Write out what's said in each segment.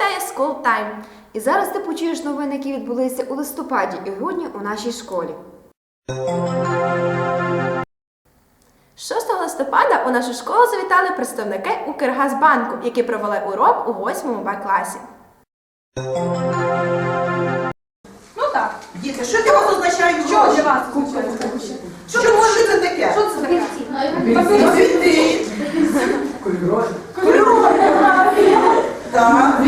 School Time. І зараз ти почуєш новини, які відбулися у листопаді і грудні у нашій школі. 6 листопада у нашу школу завітали представники Укргазбанку, які провели урок у 8 Б класі. Ну так. Діти, що для вас означають Що для вас означає? Що, що це таке? Що це таке? Кольори. Так.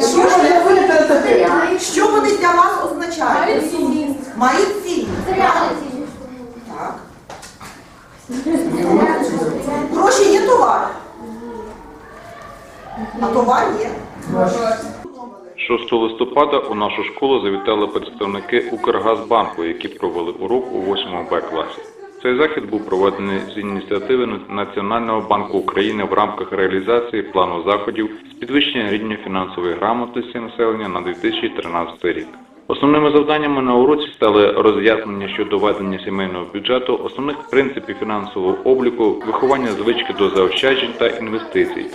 Що ж вони- Що вони для вас означають? Мають цінність. Так. Гроші є товар. А товар є. 6 листопада у нашу школу завітали представники Укргазбанку, які провели урок у 8 Б класі. Цей захід був проведений з ініціативи Національного банку України в рамках реалізації плану заходів з підвищення рівня фінансової грамотності населення на 2013 рік. Основними завданнями на уроці стали роз'яснення щодо ведення сімейного бюджету, основних принципів фінансового обліку, виховання звички до заощаджень та інвестицій,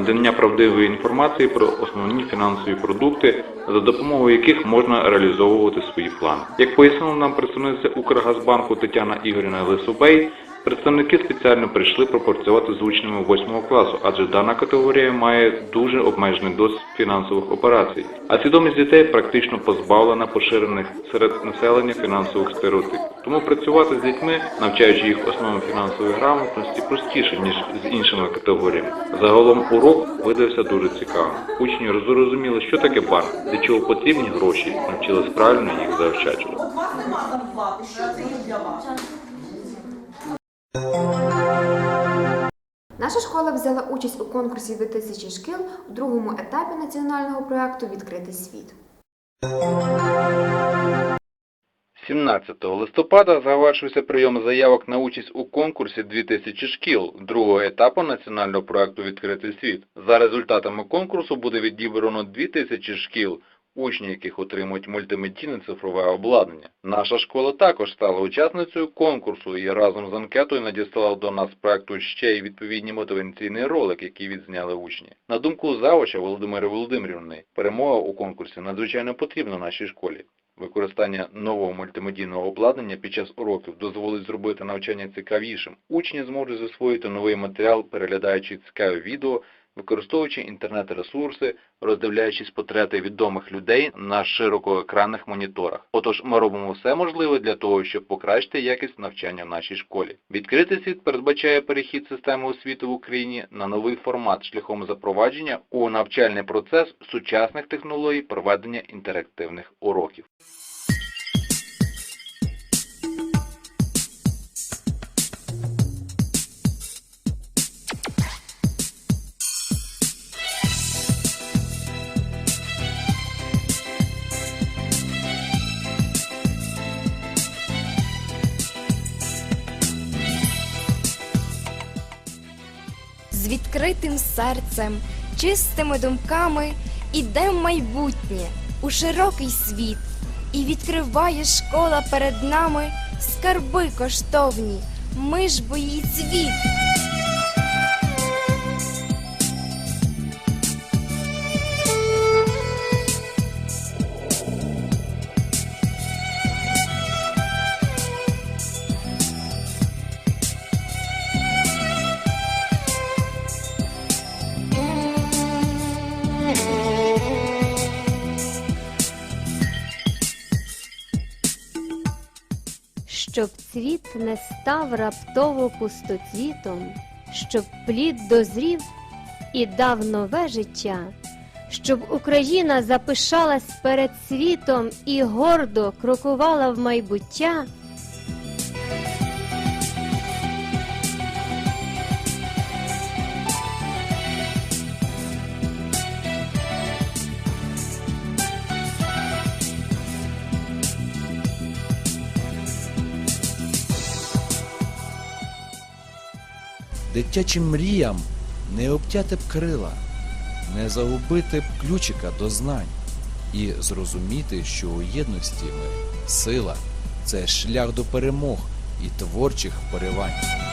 надання правдивої інформації про основні фінансові продукти, за допомогою яких можна реалізовувати свої плани. Як пояснила нам представниця Укргазбанку Тетяна Ігорівна Лисубей, представники спеціально прийшли пропрацювати з учнями 8 класу, адже дана категорія має дуже обмежений досвід фінансових операцій, а свідомість дітей практично позбавлена поширених серед населення фінансових стереотипів. Тому працювати з дітьми, навчаючи їх основам фінансової грамотності, простіше ніж з іншими категоріями. Загалом урок видався дуже цікавим. Учні зрозуміли, що таке банк, для чого потрібні гроші, навчились правильно їх заощаджувати. Що це є для вас? Наша школа взяла участь у конкурсі 2000 шкіл у другому етапі національного проекту Відкритий світ. 17 листопада завершився прийом заявок на участь у конкурсі 2000 шкіл другого етапу національного проекту «Відкритий світ». За результатами конкурсу буде відібрано 2000 шкіл, учні яких отримують мультимедійне цифрове обладнання. Наша школа також стала учасницею конкурсу і разом з анкетою надіслала до нас проекту ще й відповідні мотиваційний ролик, який відзняли учні. На думку завуча Володимира Володимирівни, перемога у конкурсі надзвичайно потрібна нашій школі. Використання нового мультимедійного обладнання під час уроків дозволить зробити навчання цікавішим. Учні зможуть засвоїти новий матеріал, переглядаючи цікаві відео, використовуючи інтернет-ресурси, роздивляючись портрети відомих людей на широкоекранних моніторах. Отож, ми робимо все можливе для того, щоб покращити якість навчання в нашій школі. Відкритий світ передбачає перехід системи освіти в Україні на новий формат шляхом запровадження у навчальний процес сучасних технологій проведення інтерактивних уроків. З відкритим серцем, чистими думками іде майбутнє у широкий світ, і відкриває школа перед нами скарби коштовні, ми ж бо її цвіт. Не став раптово пустоцвітом, щоб плід дозрів і дав нове життя, щоб Україна запишалась перед світом і гордо крокувала в майбуття. Дитячим мріям не обтяти б крила, не загубити б ключика до знань і зрозуміти, що у єдності ми сила це шлях до перемог і творчих поривань.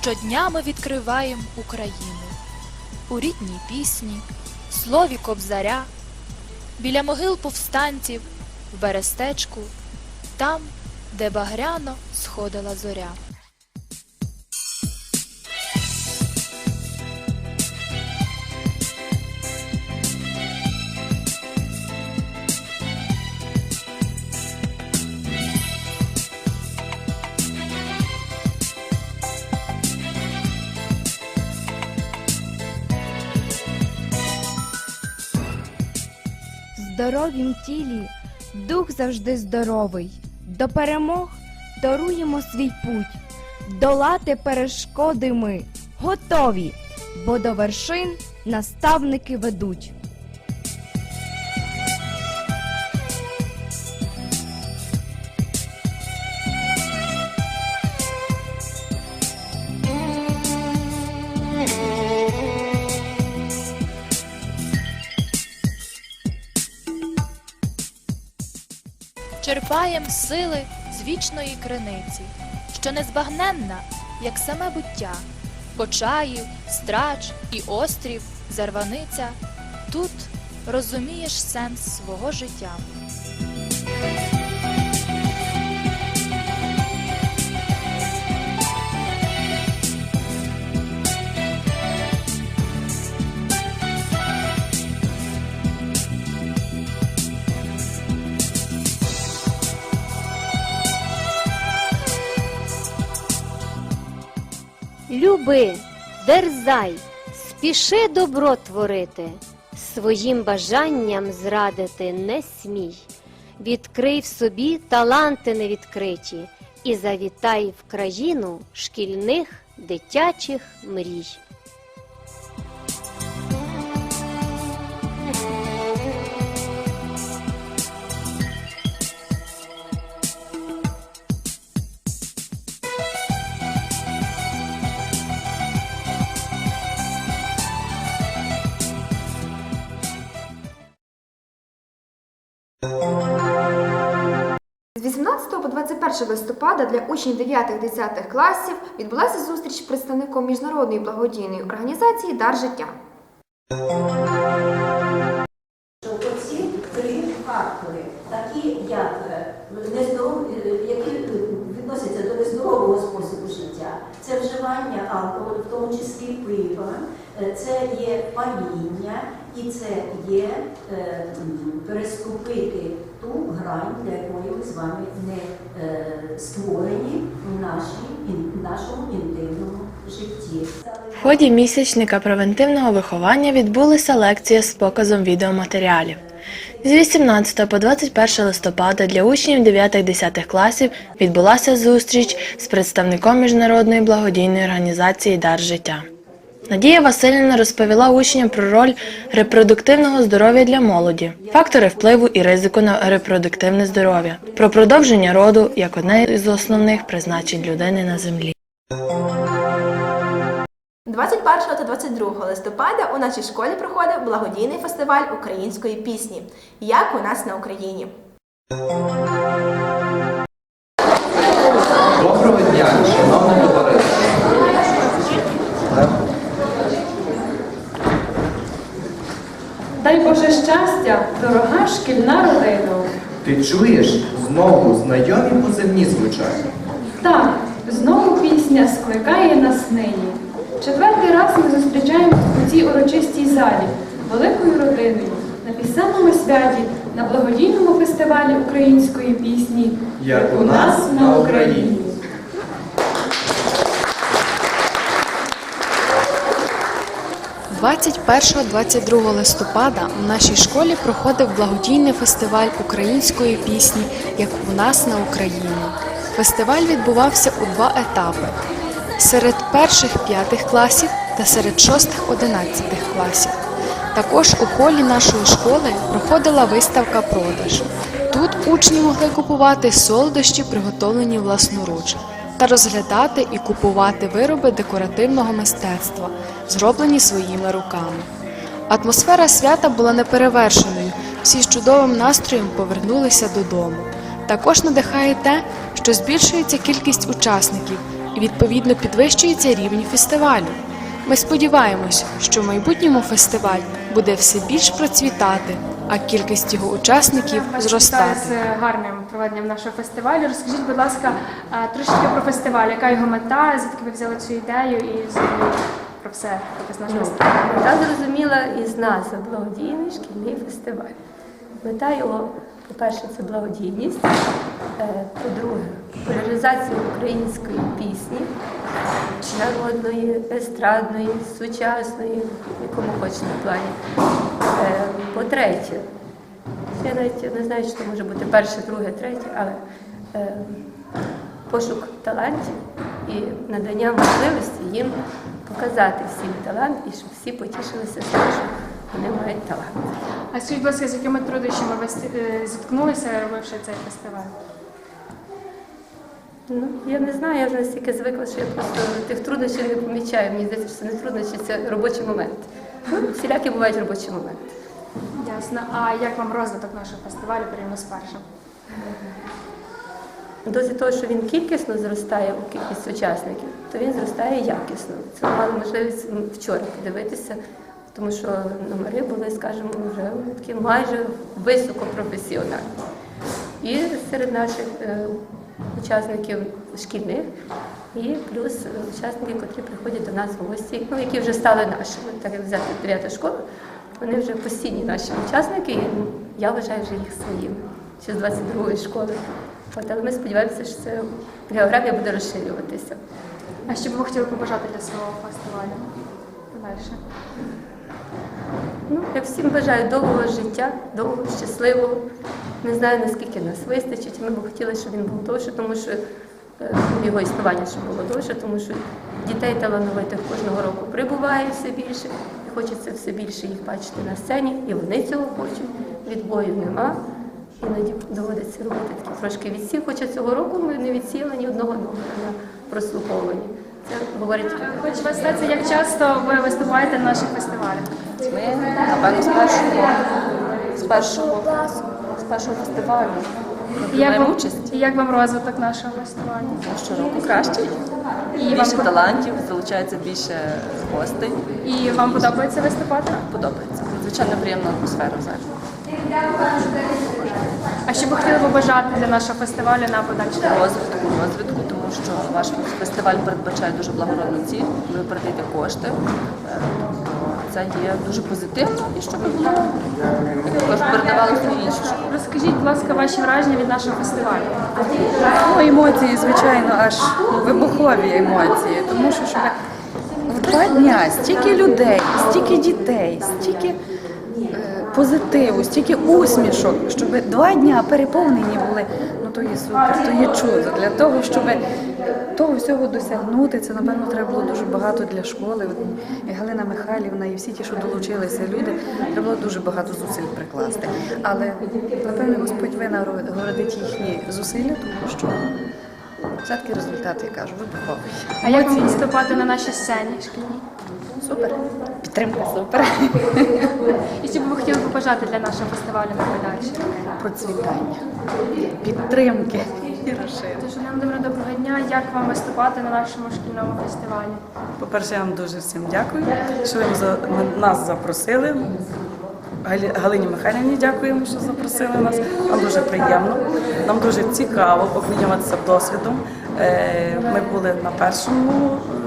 Щодня ми відкриваємо Україну у рідній пісні, слові кобзаря, біля могил повстанців, в берестечку, там, де багряно сходила зоря. Здоровім тілі дух завжди здоровий. До перемог даруємо свій путь. Долати перешкоди ми готові, бо до вершин наставники ведуть. Черпаєм сили з вічної криниці, що незбагненна, як саме буття, Почаїв, страч і острів, зарваниця. Тут розумієш сенс свого життя. Люби, дерзай, спіши добро творити, своїм бажанням зрадити не смій. Відкрий в собі таланти невідкриті і завітай в країну шкільних дитячих мрій. 21 листопада для учнів 9-10 класів відбулася зустріч представником міжнародної благодійної організації Дар життя. оці три фактори, такі як е, е, які відносяться до нездорового способу життя, це вживання алкоголю, в тому числі пива, е, це є паління і це є е, переступити ту грань, для якої ми з вами не е, створені в нашій, в нашому інтимному житті. В ході місячника превентивного виховання відбулася лекція з показом відеоматеріалів. З 18 по 21 листопада для учнів 9-10 класів відбулася зустріч з представником міжнародної благодійної організації Дар життя. Надія Васильівна розповіла учням про роль репродуктивного здоров'я для молоді, фактори впливу і ризику на репродуктивне здоров'я, про продовження роду як одне із основних призначень людини на землі. 21 та 22 листопада у нашій школі проходив благодійний фестиваль української пісні Як у нас на Україні. Дорога шкільна родина. Ти чуєш? Знову знайомі позивні звучать. Так, знову пісня скликає нас нині. Четвертий раз ми зустрічаємось у цій урочистій залі, великою родиною, на пісенному святі, на благодійному фестивалі української пісні Як у нас на Україні. – 21-22 листопада у нашій школі проходив благодійний фестиваль української пісні Як у нас на Україні. Фестиваль відбувався у два етапи: серед перших п'ятих класів та серед шостих одинадцятих класів. Також у холі нашої школи проходила виставка продаж. Тут учні могли купувати солодощі, приготовлені власноруч, та розглядати і купувати вироби декоративного мистецтва, зроблені своїми руками. Атмосфера свята була неперевершеною, всі з чудовим настроєм повернулися додому. Також надихає те, що збільшується кількість учасників, і відповідно підвищується рівень фестивалю. Ми сподіваємось, що в майбутньому фестиваль буде все більш процвітати, а кількість його учасників Вас зростати. з гарним проведенням нашого фестивалю. Розкажіть, будь ласка, а, трошечки про фестиваль, яка його мета, звідки ви взяли цю ідею і про все про наш фестиваль. Мета зрозуміла із назви благодійний шкільний фестиваль. Мета його, по-перше, це благодійність, е, по-друге, популяризація української пісні, народної, естрадної, сучасної, в якому хочете плані. Е, По-третє, я навіть не знаю, що може бути перше, друге, третє, але е, пошук талантів і надання можливості їм показати всім талант і щоб всі потішилися з того, що вони мають талант. А скажіть, будь ласка, з якими труднощами ви е, зіткнулися, робивши цей фестиваль? Ну, я не знаю, я вже настільки звикла, що я просто тих труднощів не помічаю. Мені здається, що це не труднощі, це робочий момент. Ну, всілякі бувають робочі моменти. Ясно. А як вам розвиток нашого фестивалю порівняно з першим? Досить того, що він кількісно зростає у кількість учасників, то він зростає якісно. Це мали можливість вчора подивитися, тому що номери були, скажімо, вже такі майже високопрофесіональні. І серед наших е, учасників шкільних, і плюс учасники, які приходять до нас в гості, ну, які вже стали нашими, так як взяти 9 школа, вони вже постійні наші учасники, і я вважаю вже їх своїми, ще з 22-ї школи. От, але ми сподіваємося, що це географія буде розширюватися. А що б ви хотіли побажати для свого фестивалю? Подальше. Ну, я всім бажаю довгого життя, довгого, щасливого. Не знаю, наскільки нас вистачить. Ми б хотіли, щоб він був довше, тому що е, його існування щоб було довше, тому що дітей талановитих кожного року прибуває все більше, і хочеться все більше їх бачити на сцені, і вони цього хочуть. Відбою нема. Іноді доводиться робити такі трошки відсів, хоча цього року ми не відсіяли ні одного номера на прослуховуванні. Це говорить Хоч ви знаєте, як часто ви виступаєте на наших фестивалях? Ми, напевно, з першого, з першого, з першого фестивалю І як, вам, участь. і як вам розвиток нашого фестивалю? Щороку краще. І Більше вам, талантів, залучається більше гостей. і вам подобається виступати? Подобається. Звичайно, приємна атмосфера в залі. А що б ви хотіли побажати для нашого фестивалю на подальше? Розвитку, розвитку, тому що ваш фестиваль передбачає дуже благородну ціль. Ви передаєте кошти. Це є дуже позитивно і щоб було також передавалося і інші. Розкажіть, будь ласка, ваші враження від нашого фестивалю. Ну, емоції, звичайно, аж вибухові емоції, тому що щоб в два дня стільки людей, стільки дітей, стільки позитиву, стільки усмішок, щоб два дня переповнені були. Ну то є супер, то є чудо. Для того, щоб того всього досягнути, це напевно треба було дуже багато для школи. І Галина Михайлівна, і всі ті, що долучилися люди, треба було дуже багато зусиль прикласти. Але напевно Господь винагородить їхні зусилля, тому що все-таки результат, я кажу, вибуховий. А як вам виступати на нашій сцені шкільній? Супер. Підтримка супер. І що б ви хотіли побажати для нашого фестивалю на подальше? Процвітання, підтримки і розширення. Тож, Володимира, доброго дня. Як вам виступати на нашому шкільному фестивалі? По-перше, я вам дуже всім дякую, що ви за- нас запросили. Галі- Галині Михайлівні дякуємо, що запросили нас. Нам дуже приємно. Нам дуже цікаво обмінюватися досвідом. Е, Ми були на першому, е,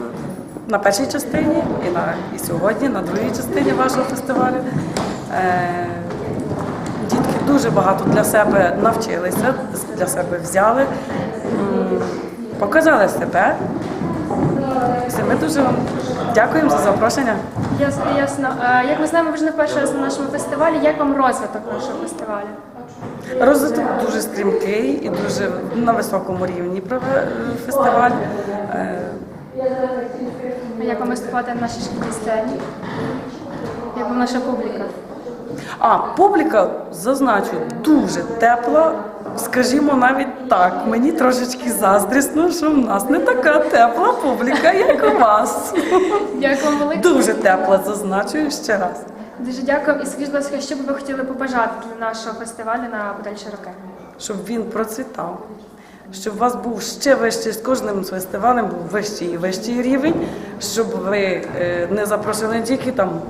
на першій частині і на і сьогодні, на другій частині вашого фестивалю. Е, Дітки дуже багато для себе навчилися, для себе взяли, м, показали себе. Все, Ми дуже вам дякуємо за запрошення. Ясно, ясно. А, Як ми знаємо, ви ж не перший раз на нашому фестивалі. Як вам розвиток нашого фестивалю? Розвиток дуже стрімкий і дуже на високому рівні прове- фестиваль. Е, як вам виступати на нашій шкільній сцені? Як вам наша публіка? А публіка, зазначу, дуже тепла. Скажімо навіть так, мені трошечки заздрісно, що в нас не така тепла публіка, як у вас. Дякую вам велике. Дуже тепла, зазначую ще раз. Дуже дякую. І скажіть, будь ласка, що б ви хотіли побажати для нашого фестивалю на подальші роки? Щоб він процвітав, щоб у вас був ще вищий, з кожним фестивалем був вищий і вищий рівень, щоб ви е, не запросили тільки там,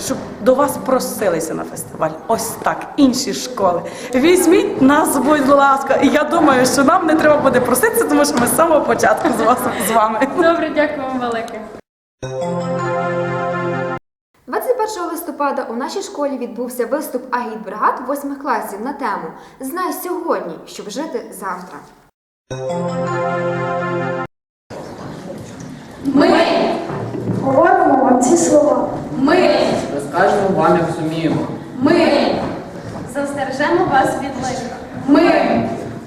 щоб до вас просилися на фестиваль. Ось так, інші школи. Візьміть нас, будь ласка. І я думаю, що нам не треба буде проситися, тому що ми з самого початку з вас з вами. Добре, дякую вам велике. 21 листопада у нашій школі відбувся виступ агітбригад 8 класів на тему Знай сьогодні, щоб жити завтра. Ми Говоримо вам ці слова. Ми Розкажемо вам, як зуміємо. Ми застережемо вас від лиха. Ми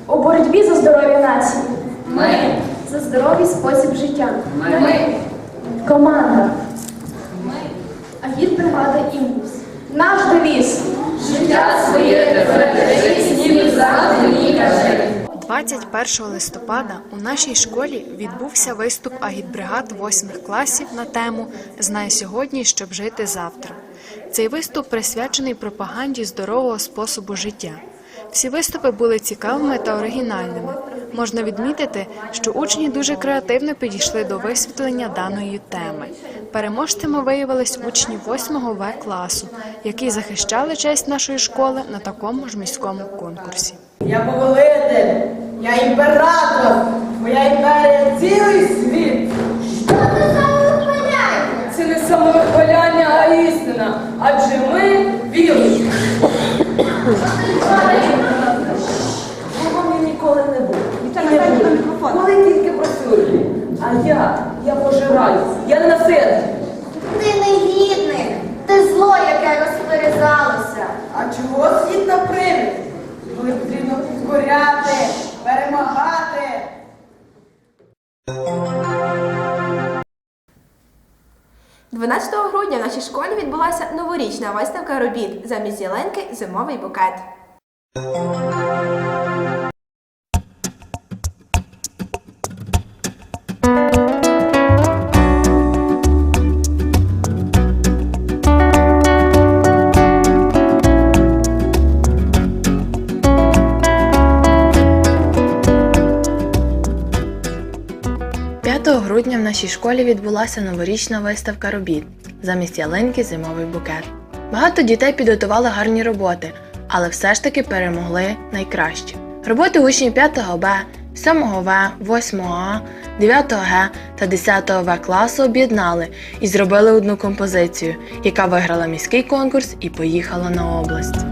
У боротьбі за здоров'я нації. Ми За здоровий спосіб життя. Ми Команда. Агітбригада імпульс. Наш девіз. життя своє бережи, снів завжди мені кажи. 21 листопада у нашій школі відбувся виступ агітбригад 8 класів на тему Знай сьогодні, щоб жити завтра. Цей виступ присвячений пропаганді здорового способу життя. Всі виступи були цікавими та оригінальними. Можна відмітити, що учні дуже креативно підійшли до висвітлення даної теми. Переможцями виявились учні 8 В класу, які захищали честь нашої школи на такому ж міському конкурсі. Я повелитель, я імператор, моя імперія цілий світ. Це не самовихваляння, а істина. Адже ми вірні. Кого він ніколи не був. Коли тільки працює. А я, я пожираю, я не насильник. Ти негідник. Ти зло, яке розперезалося. А чого світ на привід? Коли потрібно підкоряти, перемагати. – 12 грудня в нашій школі відбулася новорічна виставка робіт замість ялинки зимовий букет. – нашій школі відбулася новорічна виставка робіт замість ялинки зимовий букет. Багато дітей підготували гарні роботи, але все ж таки перемогли найкраще. Роботи учнів 5 Б, 7 В, 8 А, 9 Г та 10 В класу об'єднали і зробили одну композицію, яка виграла міський конкурс і поїхала на область. –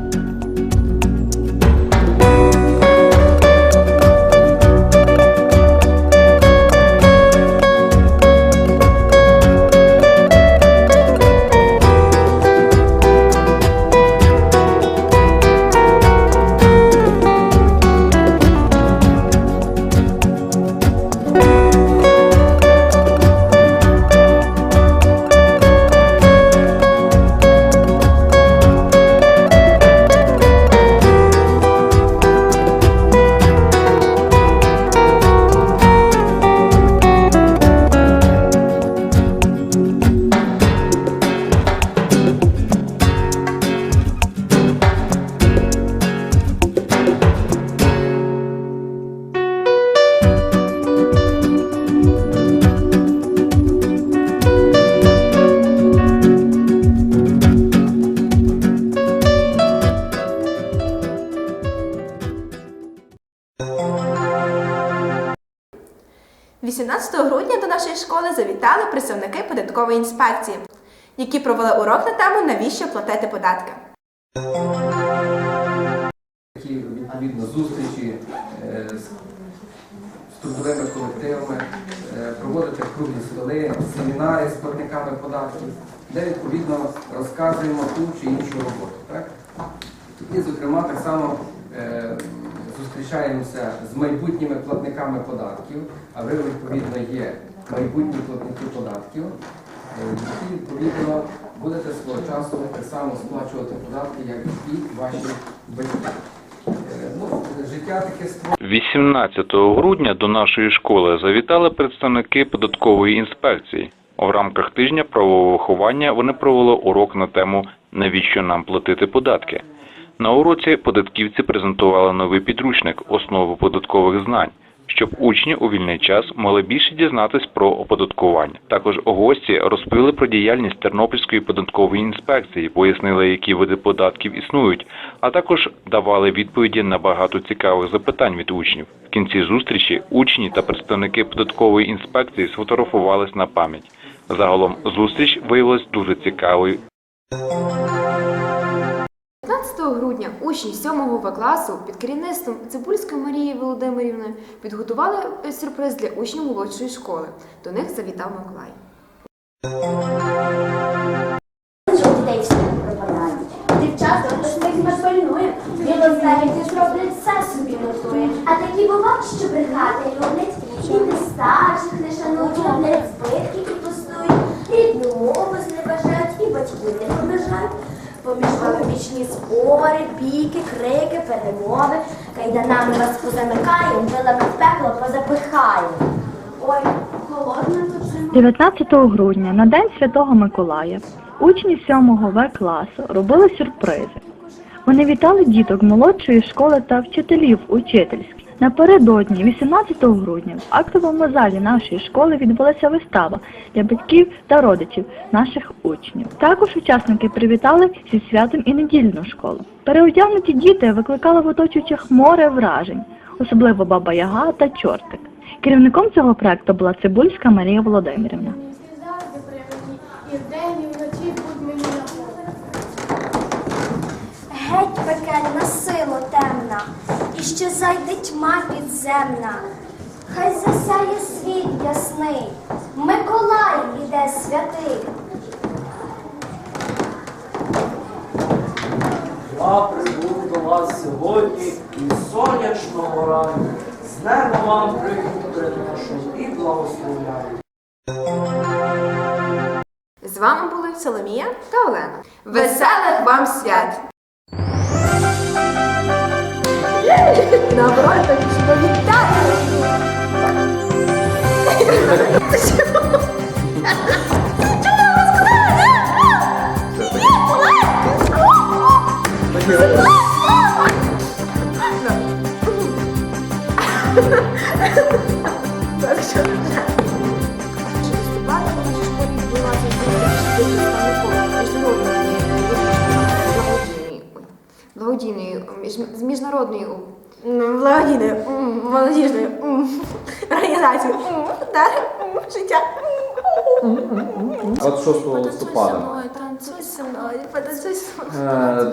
податкової інспекції, які провели урок на тему Навіщо платити податки. Такі відповідно зустрічі е, з трудовими колективами, е, проводити круглі столи, семінари з платниками податків, де відповідно розказуємо ту чи іншу роботу. Так? І, зокрема, так само е, зустрічаємося з майбутніми платниками податків, а ви відповідно є майбутні платники податків, які відповідно будете свого часу так само сплачувати податки, як і ваші батьки. Е, Ну, життя таке 18 грудня до нашої школи завітали представники податкової інспекції. В рамках тижня правового виховання вони провели урок на тему Навіщо нам платити податки. На уроці податківці презентували новий підручник основи податкових знань. Щоб учні у вільний час могли більше дізнатись про оподаткування. Також гості розповіли про діяльність Тернопільської податкової інспекції, пояснили, які види податків існують, а також давали відповіді на багато цікавих запитань від учнів. В кінці зустрічі учні та представники податкової інспекції сфотографувались на пам'ять. Загалом зустріч виявилась дуже цікавою 15 грудня учні 7 В класу під керівництвом Цибульської Марії Володимирівни підготували сюрприз для учнів молодшої школи. До них завітав Миколай. Дівчата, ми тебе пильнує. Білознають зроблять все собі готує. А такі бувають, що брехати люблять. І не старших не шанують, роблять збитки і пустують. Рідну мову зневажають і батьків не поважають. Поміж вічні спори, бійки, крики, перемови. Кайданами вас позамикаємо, вилами пекло позапихаємо. Ой, холодно тут зима. 19 грудня на День Святого Миколая учні 7 В класу робили сюрпризи. Вони вітали діток молодшої школи та вчителів учительських. Напередодні, 18 грудня, в актовому залі нашої школи відбулася вистава для батьків та родичів наших учнів. Також учасники привітали зі святом і недільну школу. Переодягнуті діти викликали в оточуючих море вражень, особливо Баба Яга та Чортик. Керівником цього проекту була Цибульська Марія Володимирівна. Геть пекельна сила і ще зайде тьма підземна. Хай засяє світ ясний, Миколай іде святий. Я прибув до вас сьогодні із сонячного ранку. З неба вам привіт приношу і благословляю. З вами були Соломія та Олена. Веселих вам свят! Наоборот, так що вітаю!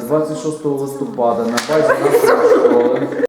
26 листопада на базі нашої школи